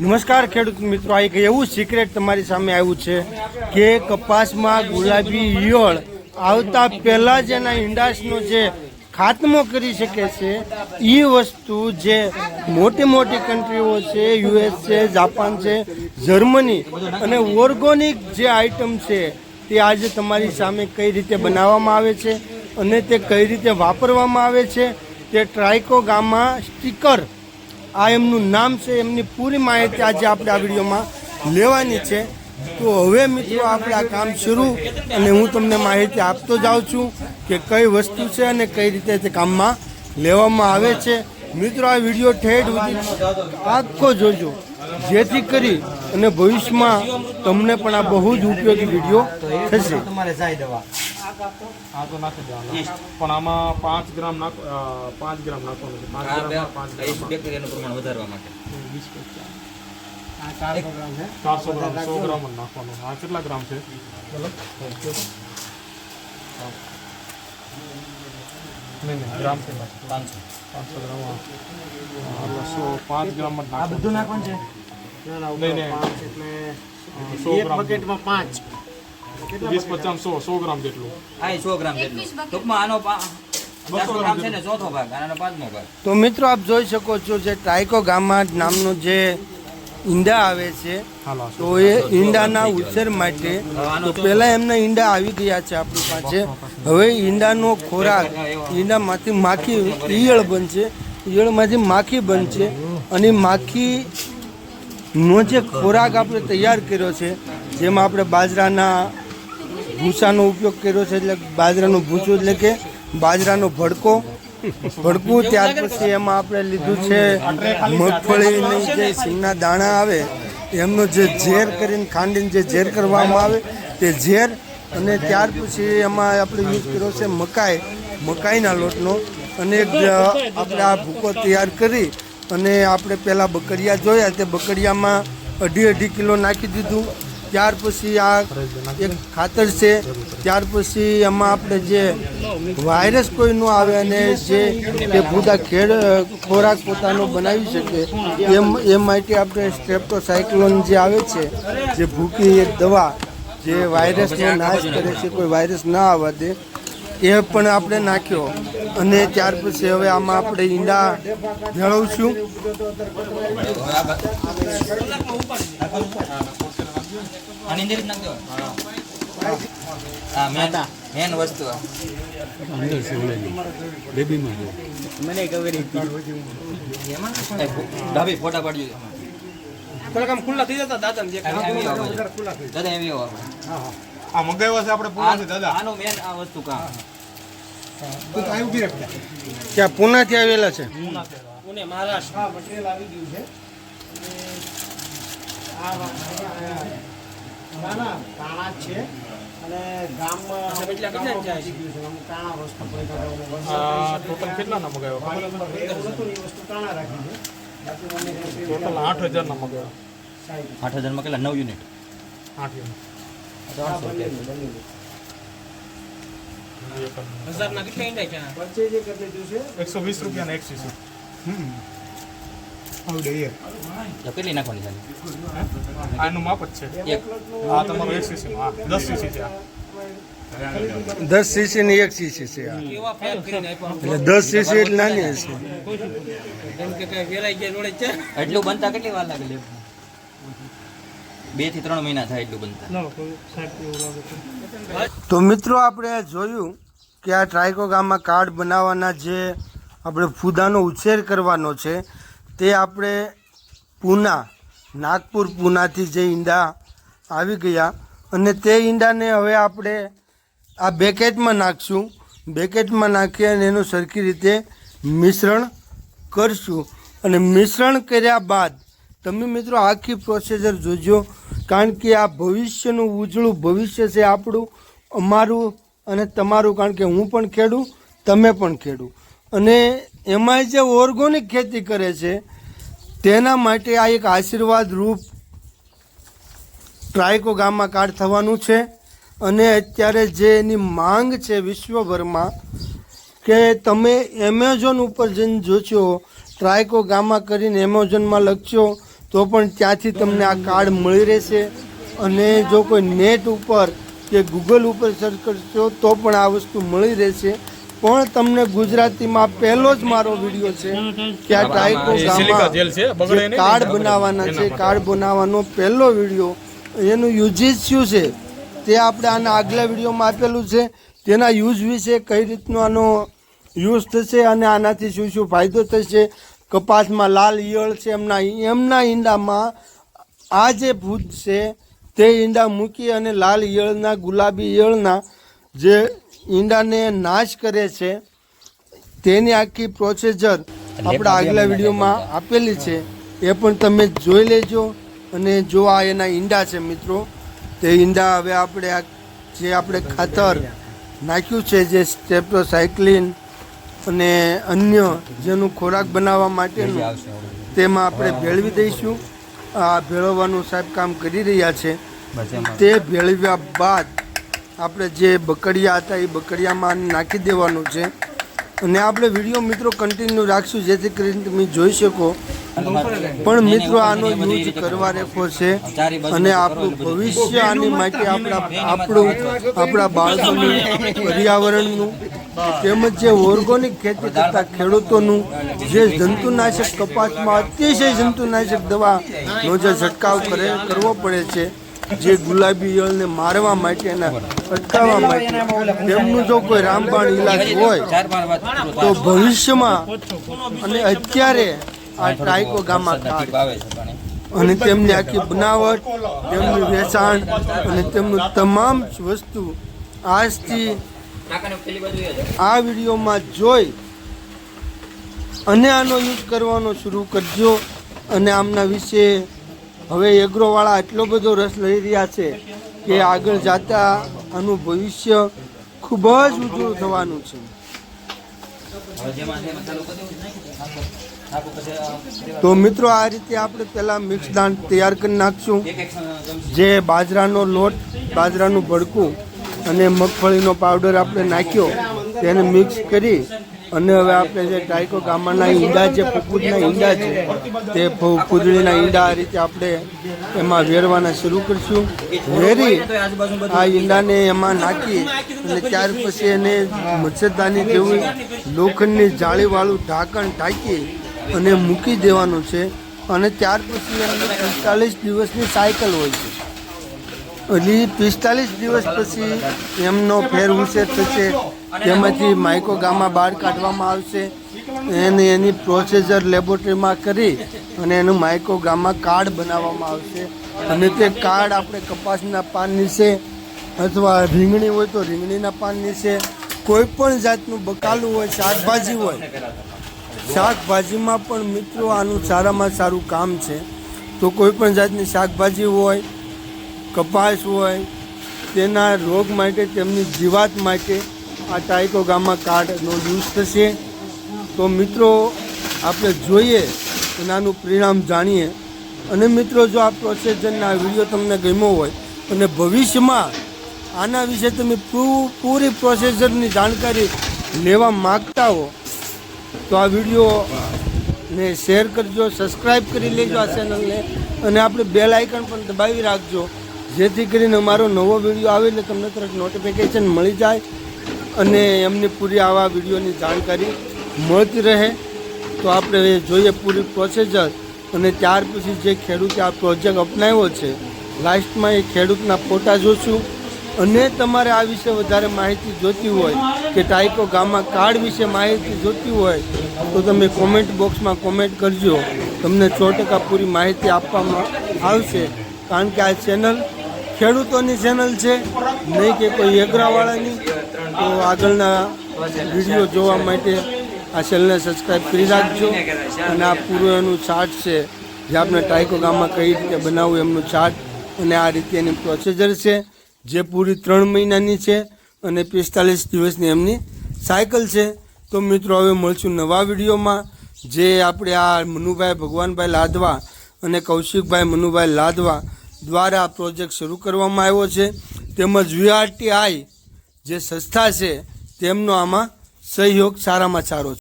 નમસ્કાર ખેડૂત મિત્રો, આ એક એવું સિક્રેટ તમારી સામે આવ્યું છે કે કપાસમાં ગુલાબી ઈયળ આવતા પહેલાં જ એના ઈંડાસનો જે ખાત્મો કરી શકે છે એ વસ્તુ જે મોટી મોટી કન્ટ્રીઓ છે યુએસ છે જાપાન છે, જર્મની અને ઓર્ગોનિક જે આઇટમ છે, તે આજે તમારી સામે કઈ રીતે બનાવવામાં આવે છે અને તે કઈ રીતે વાપરવામાં આવે છે, તે ટ્રાઇકો ગામમાં સ્ટીકર આ એમનું નામ છે, એમની પૂરી માહિતી આજે આપણે આ વિડીયોમાં લેવાની છે. તો હવે મિત્રો આપણે આ કામ શરૂ અને હું તમને માહિતી આપતો જાઉં છું કે કઈ વસ્તુ છે અને કઈ રીતે તે કામમાં લેવામાં આવે છે. મિત્રો, આ વીડિયો ઠેઠ સુધી આખો જોજો. જેથી કરી અને ભવિષ્યમાં તમને પણ આ બહુ જ ઉપયોગી વીડિયો થશે. હા તો નાખી દેવાનું. પણ આમાં પાંચ ગ્રામ નાખો પાંચ ગ્રામ નાખવાનું છે. પાંચ ગ્રામ પાંચ ગ્રામ બેક્ટેરિયાનું પ્રમાણ વધારવા માટે. ચારસો ગ્રામ સો ગ્રામ જ નાખવાનું. હા કેટલા ગ્રામ છે? નહીં નહીં ગ્રામ છે. પાંચસો. પાંચસો ગ્રામ સો પાંચ ગ્રામ જ આ બધું નાખવાનું છે? નહીં નહીં. સો એક ગ્રામ બકેટમાં પાંચ. વીસ પચાસ સો સો ગ્રામ જેટલું. હા સો ગ્રામ જેટલું. ટૂંકમાં આનો તો મિત્રો આપ જોઈ શકો છો જે ટ્રાઇકો ગામા નામનું જે ઈંડા આવે છે તો એ ઈંડાના ઉછેર માટે તો પહેલા એમના ઈંડા આવી ગયા છે આપણી પાસે. હવે ઈંડાનો ખોરાક ઈંડામાંથી માખી ઈયળ બનશે. ઈયળમાંથી માખી બનશે અને માખી નો જે ખોરાક આપણે તૈયાર કર્યો છે જેમાં આપણે બાજરાના ભૂસાનો ઉપયોગ કર્યો છે એટલે બાજરાનું ભૂસું એટલે કે બાજરાનો ભડકો. ભડકું ત્યાર પછી એમાં આપણે લીધું છે મગફળીની જે સિંગના દાણા આવે, એમનો જે ઝેર કરીને ખાંડીને જે ઝેર કરવામાં આવે, તે ઝેર અને ત્યાર પછી એમાં આપણે યુઝ કર્યો છે મકાઈ, મકાઈના લોટનો. અને આપણે આ ભૂકો તૈયાર કરી અને આપણે પહેલાં બકરિયા જોયા તે બકરિયામાં અઢી અઢી કિલો નાખી દીધું. ત્યાર પછી આ એક ખાતર છે. ત્યાર પછી એમાં આપણે જે વાયરસ કોઈ ન આવે અને જે એ પૂરા ખેડ, ખોરાક પોતાનો બનાવી શકે, એમ, એ માટે આપણે સ્ટ્રેપ્ટોસાયક્લોન જે આવે છે, જે ભૂકી એક દવા જે વાયરસનો નાશ કરે છે, કોઈ વાયરસ ના આવવા દે, એ પણ આપણે નાખ્યો. અને ત્યાર પછી હવે આમાં આપણે ઈંડા ભેળવશું આની અંદર જ નાખ હા. મેન મેન વસ્તુ આ. મને ખબર ડાબી ફોટા પાડજો એમાં. થોડાક આમ ખુલ્લા થઈ જતા દાદા ને જે દાદા એવી આવો આપણે. આ મંગાવ્યા છે આપણે પૂરા દાદા. આનું મેન આ વસ્તુ કામ. ત્યાં પૂનાથી આવેલા છે? પુણે મહારાષ્ટ્ર મટીરિયલ આવી ગયું છે. અને આ વા- ના ના જ છે અને ગામમાં પહોંચી ગયું છે વસ્તુ કેટલાના મંગાવ્યા? ખબર એવું નહોતું ને એ વસ્તુ કાણા રાખી છે બાકી મને ટોટલ આઠ હજારના મંગાવ્યા. સાઈડ આઠ હજારમાં કેટલા? નવ યુનિટ આઠ છે એકસો વીસ રૂપિયાના એક સીસી. આવડે એ કેટલી નાખવાની છે? આનું માપ જ છે. એક. આ તમારું એક સીસી હા. દસ સીસી છે દસ સીસી ની એક સીસી છે એટલે દસ સીસી એટલે નાની હશે એટલું બનતા કેટલી વાર લાગે બેથી ત્રણ મહિના થાય એટલું બનતા. તો મિત્રો આપણે જોયું કે આ ટ્રાયકો ગામમાં કાર્ડ બનાવવાના જે આપણે ફૂદાનો ઉછેર કરવાનો છે તે આપણે પૂના, નાગપુર પૂનાથી જે ઈંડા આવી ગયા અને તે ઈંડાને હવે આપણે આ બેકેટમાં નાખશું. બેકેટમાં નાખી અને એનું સરખી રીતે મિશ્રણ કરશું. અને મિશ્રણ કર્યા બાદ તમે મિત્રો આખી પ્રોસેસર જોજો, કારણ કે આ ભવિષ્યનું ઉજળું ભવિષ્ય છે આપણું, અમારું અને તમારું, કારણ કે હું પણ ખેડું, તમે પણ ખેડું. અને એમાં જે ઓર્ગોનિક ખેતી કરે છે તેના માટે આ એક આશીર્વાદ રૂપ ટ્રાયકો ગામમાં કાર્ડ થવાનું છે. અને અત્યારે જે એની માંગ છે વિશ્વભરમાં કે તમે એમેઝોન ઉપર જઈને જોશો ટ્રાયકો ગામમાં કરીને એમેઝોનમાં લખશો તો પણ ત્યાંથી તમને આ કાર્ડ મળી રહેશે. અને જો કોઈ નેટ ઉપર કે ગૂગલ ઉપર સર્ચ કરશો તો પણ આ વસ્તુ મળી રહેશે. પણ તમને ગુજરાતીમાં પહેલો જ મારો વીડિયો છે? કે આ ટાઈકો ગામમાં. કાર્ડ બનાવવાના છે કાર્ડ બનાવવાનો પહેલો વીડિયો. એનું યુઝિસ શું છે તે આપણે આના આગલા વિડીયોમાં આપેલું છે. તેના યુઝ વિશે કઈ રીતનો આનો યુઝ થશે અને આનાથી શું શું ફાયદો થશે? કપાસમાં લાલ ઈયળ છે એમના એમના ઈંડામાં આ જે ભૂત છે તે ઈંડા મૂકી અને લાલ ઈયળના ગુલાબી ઈયળના જે ઈંડાને નાશ કરે છે તેની આખી પ્રોસેજર આપણા આગલા વિડીયોમાં આપેલી છે એ પણ તમે જોઈ લેજો અને જો આ એના ઈંડા છે મિત્રો તે ઈંડા હવે આપણે આ જે આપણે ખાતર નાખ્યું છે જે સ્ટેપ્રોસાયક્લિન અને અન્ય જેનું ખોરાક બનાવવા માટેનું તેમાં આપણે ભેળવી દઈશું. આ ભેળવવાનું સાહેબ કામ કરી રહ્યા છે. તે ભેળવ્યા બાદ આપણે જે બકડિયા હતા એ બકડિયામાં નાખી દેવાનું છે. અને આપણે વીડિયો મિત્રો કન્ટિન્યુ રાખશું, જેથી કરીને તમે જોઈ શકો. પણ મિત્રો આનો યુઝ કરવા રેખો છે અને આપણું ભવિષ્ય આની માટે આપણા આપણું આપણા બાળકોનું, પર્યાવરણનું તેમજ જે ઓર્ગોનિક ખેતી કરતા ખેડૂતોનું જે જંતુનાશક કપાસમાં અતિશય જંતુનાશક દવાનો જે છંટકાવ કરે, કરવો પડે છે. જે ગુલાબીઓને મારવા માટેના અટકાવવા માટે તેમનું જો કોઈ રામબાણ ઈલાજ હોય તો ભવિષ્યમાં અને અત્યારે આ ટાઈકો ગામમાં અને તેમની આખી બનાવટ તેમનું વેચાણ અને તેમનું તમામ વસ્તુ આજથી. આ વિડીયોમાં જોઈ અને આનો યુઝ કરવાનો શરૂ કરજો. અને આમના વિશે હવે એગ્રોવાળા એટલો બધો રસ લઈ રહ્યા છે કે આગળ જતા આનું ભવિષ્ય ખૂબ જ ઉજળું થવાનું છે. તો મિત્રો, આ રીતે આપણે પહેલાં મિક્સ દાણ તૈયાર કરી નાખશું. જે બાજરાનો લોટ, બાજરાનું ભડકું અને મગફળીનો પાવડર આપણે નાખ્યો, તેને મિક્સ કરી અને હવે આપણે જે ટાઈકો ગામના ઈંડા જે ફૂફૂદના ઈંડા છે, તે ફૂ- ફૂદડીના ઈંડા આ રીતે આપણે એમાં વેરવાના શરૂ કરશું. વેરી આ ઈંડાને એમાં નાખી અને ત્યાર પછી એને મચ્છરદાની જેવું લોખંડની જાળીવાળું ઢાંકણ ઢાંકી અને મૂકી દેવાનું છે. અને ત્યાર પછી એમની પિસ્તાલીસ દિવસની સાયકલ હોય છે. એટલે પિસ્તાલીસ દિવસ પછી એમનો ફેર ઉછેર થશે. તેમાંથી માઇકો ગામમાં બહાર કાઢવામાં આવશે. અને એની પ્રોસેસર લેબોરેટરીમાં કરી અને એનું માઇકો ગામમાં કાર્ડ બનાવવામાં આવશે. અને તે કાર્ડ આપણે કપાસના પાન નીચે અથવા રીંગણી હોય તો રીંગણીના પાન નીચે કોઈ પણ જાતનું બકાલું હોય શાકભાજી હોય. શાકભાજીમાં પણ મિત્રો આનું સારામાં સારું કામ છે. તો કોઈ પણ જાતની શાકભાજી હોય કપાસ હોય તેના રોગ માટે તેમની જીવાત માટે આ ટાઈકો ગામમાં કાર્ડનો યુઝ થશે. તો મિત્રો, આપણે જોઈએ અને આનું પરિણામ જાણીએ. અને મિત્રો, જો આ પ્રોસેસરના વીડિયો તમને ગમ્યો હોય, અને ભવિષ્યમાં આના વિશે તમે પૂરી પ્રોસેસરની જાણકારી લેવા માગતા હો, તો આ વીડિયો ને શેર કરજો સબસ્ક્રાઈબ કરી લેજો આ ચેનલને, અને આપણે બેલ આઇકન પણ દબાવી રાખજો, જેથી કરીને અમારો નવો વીડિયો આવે એટલે તમને તરત નોટિફિકેશન મળી જાય. અને એમની પૂરી આવા વિડીયોની જાણકારી મળતી રહે તો આપણે જોઈએ પૂરી પ્રોસેજર અને ત્યાર પછી જે ખેડૂતે આ પ્રોજેક્ટ અપનાવ્યો છે લાસ્ટમાં એ ખેડૂતના ફોટા જોશું. અને તમારે આ વિશે વધારે માહિતી જોતી હોય કે ટાઈકો ગામમાં કાર્ડ વિશે માહિતી જોતી હોય તો તમે કોમેન્ટ બોક્સમાં કોમેન્ટ કરજો. તમને સો ટકા પૂરી માહિતી આપવામાં આવશે. કારણ કે આ ચેનલ ખેડૂતોની ચેનલ છે, નહીં કે કોઈ એગરાવાળાની તો આગળના વીડિયો જોવા માટે આ ચેનલને સબસ્ક્રાઈબ કરી રાખજો. અને આ પૂરું એનું ચાર્ટ છે, જે આપણે ટાઈકો ગામમાં કઈ રીતે બનાવવું એમનું ચાર્ટ અને આ રીતે એની પ્રોસેજર છે, જે પૂરી ત્રણ મહિનાની છે અને પિસ્તાલીસ દિવસની એમની સાયકલ છે. તો મિત્રો, હવે મળશું નવા વિડીયોમાં, જે આપણે આ મનુભાઈ ભગવાનભાઈ લાદવા અને કૌશિકભાઈ મનુભાઈ લાદવા દ્વારા આ પ્રોજેક્ટ શરૂ કરવામાં આવ્યો છે. તેમજ વીઆરટીઆઈ જે સંસ્થા છે તેમનો આમાં સહયોગ સારામાં સારો છે.